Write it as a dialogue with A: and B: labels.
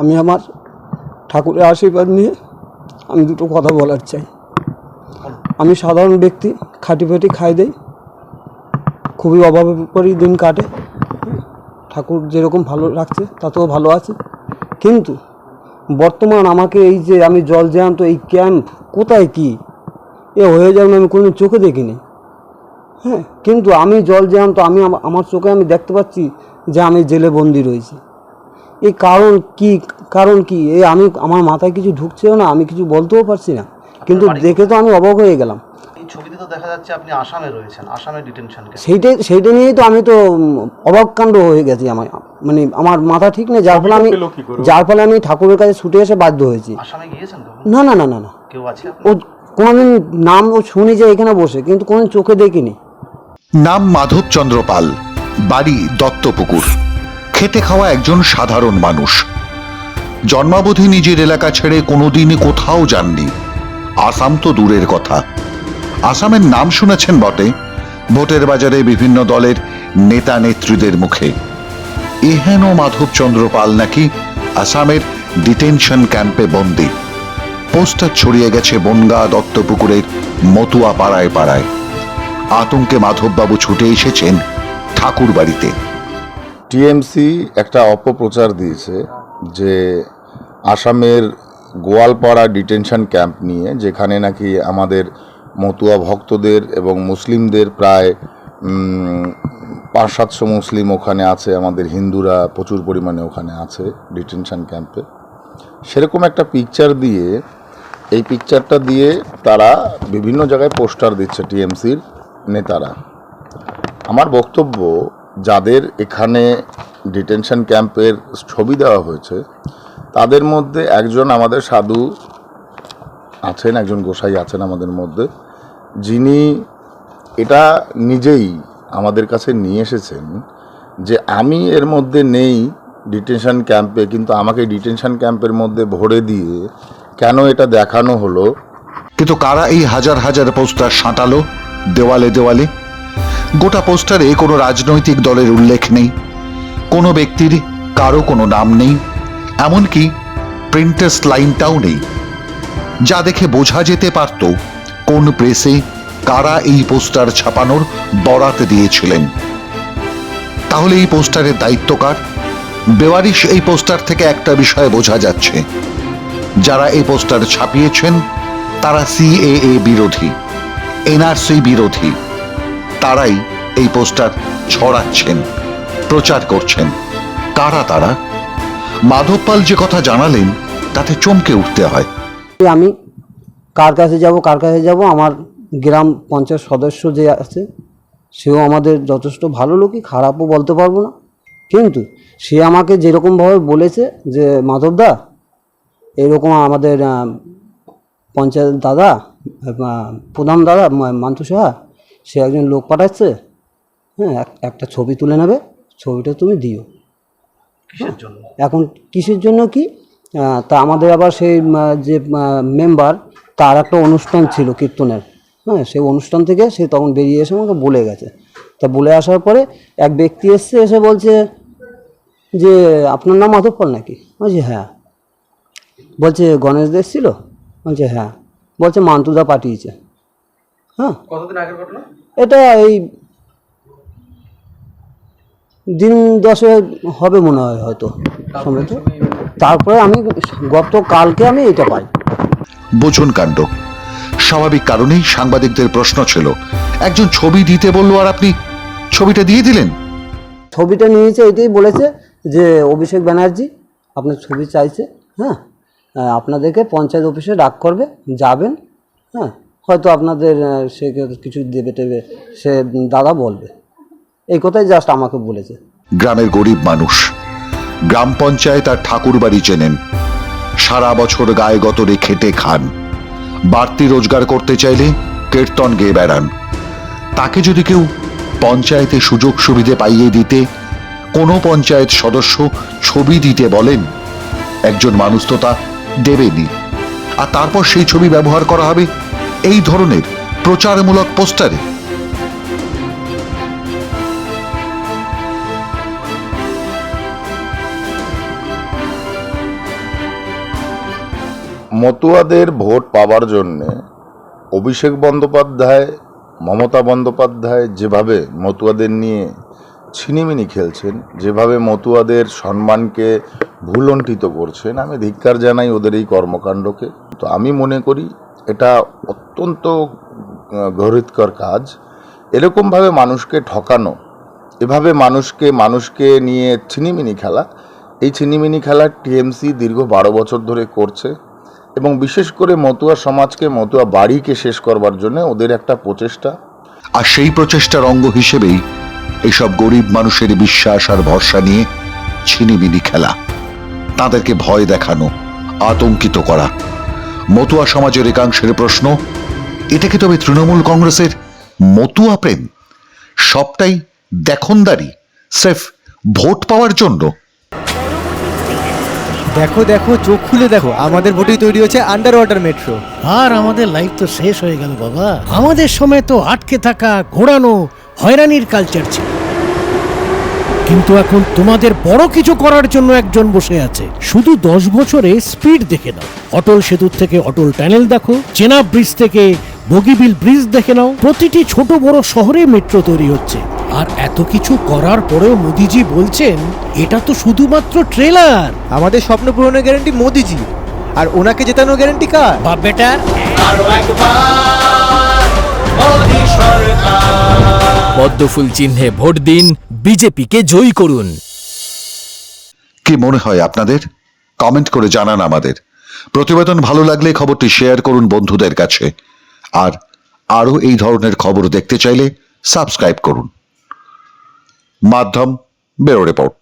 A: আমি আমার ঠাকুরের আশীর্বাদ নিয়ে আমি দুটো কথা বলার চাই। আমি সাধারণ ব্যক্তি, খাটি ফাটি খাই দেই, খুবই অভাবে পরেই দিন কাটে। ঠাকুর যেরকম ভালো রাখছে, তাতেও ভালো আছে। কিন্তু বর্তমান আমাকে এই যে আমি জল জ্যান্ত, এই ক্যাম্প কোথায় কি? এ হয়ে যাবে আমি কোনো চোখে দেখিনি। হ্যাঁ কিন্তু আমি জল জ্যান্ত আমি, আমার চোখে আমি দেখতে পাচ্ছি যে আমি জেলে বন্দি রয়েছি। এই কারণ কি কারণ কি? এই আমি আমার মাথায় কিছু ঢুকছেও না আমি কিছু বলতেও পারছি না। কিন্তু দেখে তো আমি অবাক হয়ে গেলাম।
B: এই ছবিতে তো দেখা যাচ্ছে আপনি আসামে রয়েছেন আসামের ডিটেনশন ক্যাম্প
A: সেইটাই সেইটা নিয়েই তো আমি তো অবাককাণ্ড হয়ে গেছি আমার মানে আমার মাথা ঠিক নেই যার ফলে আমি যার ফলে আমি ঠাকুরের কাছে ছুটে এসে বাধ্য হয়েছি।
B: আসামে গিয়েছেন
A: না না না না না।
B: কেউ আছে
A: ও
B: আপনার?
A: কোনোদিন নাম ও শুনি যে এখানে বসে কিন্তু কোনোদিন চোখে দেখিনি।
C: নাম মাধবচন্দ্র পাল বাড়ি দত্তপুকুর। খেটে খাওয়া একজন সাধারণ মানুষ। জন্মাবধি নিজের এলাকা ছেড়ে কোনোদিন কোথাও যাননি। আসাম তো দূরের কথা। আসামের নাম শুনেছেন বটে। ভোটের বাজারে বিভিন্ন দলের নেতা নেত্রীদের মুখে। এহেন মাধবচন্দ্র পাল নাকি আসামের ডিটেনশন ক্যাম্পে বন্দী। পোস্টার ছড়িয়ে গেছে বনগা দত্তপুকুরের মতুয়া পাড়ায়। পাড়ায় আতঙ্কে মাধববাবু ছুটে এসেছেন ঠাকুর বাড়িতে
D: টিএমসি একটা অপপ্রচার দিয়েছে যে আসামের গোয়ালপাড়া ডিটেনশন ক্যাম্প নিয়ে, যেখানে নাকি আমাদের মতুয়া ভক্তদের এবং মুসলিমদের প্রায় পাঁচ সাতশো মুসলিম ওখানে আছে, আমাদের হিন্দুরা প্রচুর পরিমাণে ওখানে আছে ডিটেনশন ক্যাম্পে। সেরকম একটা পিকচার দিয়ে, এই পিকচারটা দিয়ে তারা বিভিন্ন জায়গায় পোস্টার দিচ্ছে টিএমসির নেতারা। আমার বক্তব্য যাদের এখানে ডিটেনশন ক্যাম্পের ছবি দেওয়া হয়েছে, তাদের মধ্যে একজন আমাদের সাধু আছেন, একজন গোসাই আছেন আমাদের মধ্যে, যিনি এটা নিজেই আমাদের কাছে নিয়ে এসেছেন যে আমি এর মধ্যে নেই ডিটেনশন ক্যাম্পে কিন্তু আমাকে ডিটেনশন ক্যাম্পের মধ্যে ভরে দিয়ে কেন এটা দেখানো হলো?
C: কিন্তু কারা এই হাজার হাজার পোস্টার সাঁটালো দেওয়ালে দেওয়ালে? গোটা পোস্টারে কোনো রাজনৈতিক দলের উল্লেখ নেই। কোনো ব্যক্তির, কারও কোনো নাম নেই। এমনকি প্রিন্টার্স লাইনটাও নেই। যা দেখে বোঝা যেতে পারত কোন প্রেসে কারা এই পোস্টার ছাপানোর বরাত দিয়েছিলেন। তাহলে এই পোস্টারের দায়িত্ব কার? বেওয়ারিশ এই পোস্টার থেকে একটা বিষয় বোঝা যাচ্ছে। যারা এই পোস্টার ছাপিয়েছেন, তারা সিএএ বিরোধী, এনআরসি বিরোধী। তারাই এই পোস্টার ছড়াচ্ছেন, প্রচার করছেন। কারা তারা? মাধব পাল যে কথা জানালেন, তাতে চমকে উঠতে হয়।
A: আমি কার কাছে যাব, কার কাছে যাব, আমার গ্রাম পঞ্চায়েত সদস্য যে আছে, সেও আমাদের যথেষ্ট ভালো লোকই, খারাপও বলতে পারব না। কিন্তু সে আমাকে যেরকমভাবে বলেছে যে মাধবদা এরকম আমাদের পঞ্চায়েত দাদা প্রধান দাদা মান্তু সাহা সে একজন লোক পাঠাচ্ছে হ্যাঁ এক- একটা ছবি তুলে নেবে ছবিটা তুমি দিও।
B: কিসের জন্য?
A: এখন কিসের জন্য কি? তা আমাদের আবার সেই যে মেম্বার তার একটা অনুষ্ঠান ছিল কীর্তনের। হ্যাঁ সেই অনুষ্ঠান থেকে সে তখন বেরিয়ে এসে আমাকে বলে গেছে। তা বলে আসার পরে এক ব্যক্তি এসছে এসে বলছে যে আপনার নাম মাধব পাল নাকি বলছি হ্যাঁ। বলছে গণেশ দেশ ছিল? বলছে হ্যাঁ। বলছে মান্তুদা পাঠিয়েছে। হ্যাঁ।
B: কতদিন আগের ঘটনা?
A: এটা এই দিন দশে হবে মনে হয় হয়তো। সম্ভবত তারপরে আমি গত কালকে আমি এটা পাই।
C: বুঝুন কাণ্ড। স্বাভাবিক কারণেই সাংবাদিকদের প্রশ্ন ছিল একজন ছবি দিতে বলল আর আপনি ছবিটা দিয়ে দিলেন?
A: ছবিটা নিয়েছে এটাই বলেছে যে অভিষেক ব্যানার্জি আপনার ছবি চাইছে হ্যাঁ? আপনাদেরকে পঞ্চায়েত অফিসে ডাক করবে যাবেন হ্যাঁ? হয়তো আপনাদের সে কিছু দেবে টেবে, সে দাদা বলবে। এই কথাই জাস্ট আমাকে বলেছে।
C: গ্রামের গরিব মানুষ, গ্রাম পঞ্চায়েত আর ঠাকুর বাড়ি চেনেন, সারা বছর গায়ে গতরে খেটে খান। বাড়তি রোজগার করতে চাইলে কীর্তন গেয়ে বেড়ান। তাকে যদি কেউ পঞ্চায়েতে সুযোগ সুবিধে পাইয়ে দিতে কোনো পঞ্চায়েত সদস্য ছবি দিতে বলেন, একজন মানুষ তো তা দেবেনি আর তারপর সেই ছবি ব্যবহার করা হবে এই ধরনের প্রচারমূলক পোস্টারে।
D: মতুয়াদের ভোট পাওয়ার জন্যে অভিষেক বন্দ্যোপাধ্যায়, মমতা বন্দ্যোপাধ্যায় যেভাবে মতুয়াদের নিয়ে ছিনিমিনি খেলছেন, যেভাবে মতুয়াদের সম্মানকে ভুলণ্ঠিত করছেন, আমি ধিক্কার জানাই ওদের এই কর্মকাণ্ডকে। তো আমি মনে করি এটা অত্যন্ত আহ, গরিতকর কাজ। এরকমভাবে মানুষকে ঠকানো এভাবে মানুষকে মানুষকে নিয়ে ছিনিমিনি খেলা এই ছিনিমিনি খেলা টিএমসি দীর্ঘ বারো বছর ধরে করছে এবং বিশেষ করে মতুয়া সমাজকে মতুয়া বাড়িকে শেষ করবার জন্য ওদের একটা প্রচেষ্টা।
C: আর সেই প্রচেষ্টার অঙ্গ হিসেবেই এইসব গরিব মানুষের বিশ্বাস আর ভরসা নিয়ে ছিনিমিনি খেলা তাদেরকে ভয় দেখানো আতঙ্কিত করা। মতুয়া সমাজের একাংশের প্রশ্ন এটা কি তবে তৃণমূল কংগ্রেসের মতুয়া প্রেম? সবটাই দেখনদারি স্রেফ ভোট পাওয়ার জন্য।
E: দেখো দেখো চোখ খুলে দেখো আমাদের ভোটেই তৈরি হচ্ছে আন্ডার ওয়াটার মেট্রো
F: আর আমাদের লাইফ তো শেষ হয়ে গেল বাবা। আমাদের সময় তো আটকে থাকা ঘোরানো হয়রানির কালচার ছিল। কিন্তু এখন তোমাদের বড় কিছু করার জন্য একজন বসে আছে। শুধু দশ বছরে স্পিড দেখে নাও। অটল সেতুর থেকে অটল টানেল দেখো। চেনা ব্রিজ থেকে বগিবিল ব্রিজ দেখে নাও। প্রতিটি ছোট বড় শহরে মেট্রো তৈরি হচ্ছে। আর এত কিছু করার পরেও মোদিজি বলছেন এটা তো শুধুমাত্র ট্রেলার।
E: আমাদের স্বপ্ন পূরণের গ্যারান্টি মোদিজি। আর ওনাকে জেতানোর গ্যারান্টি কার?
F: বাপ বেটা।
G: পদ্মফুল চিহ্নে ভোট দিন বিজেপিকে জয়ী করুন।
C: কি মনে হয় আপনাদের? কমেন্ট করে জানান আমাদের। প্রতিবেদন ভালো লাগলে খবরটি শেয়ার করুন বন্ধুদের কাছে। আর আরও এই ধরনের খবর দেখতে চাইলে সাবস্ক্রাইব করুন। মাধ্যম বেরো রিপোর্ট।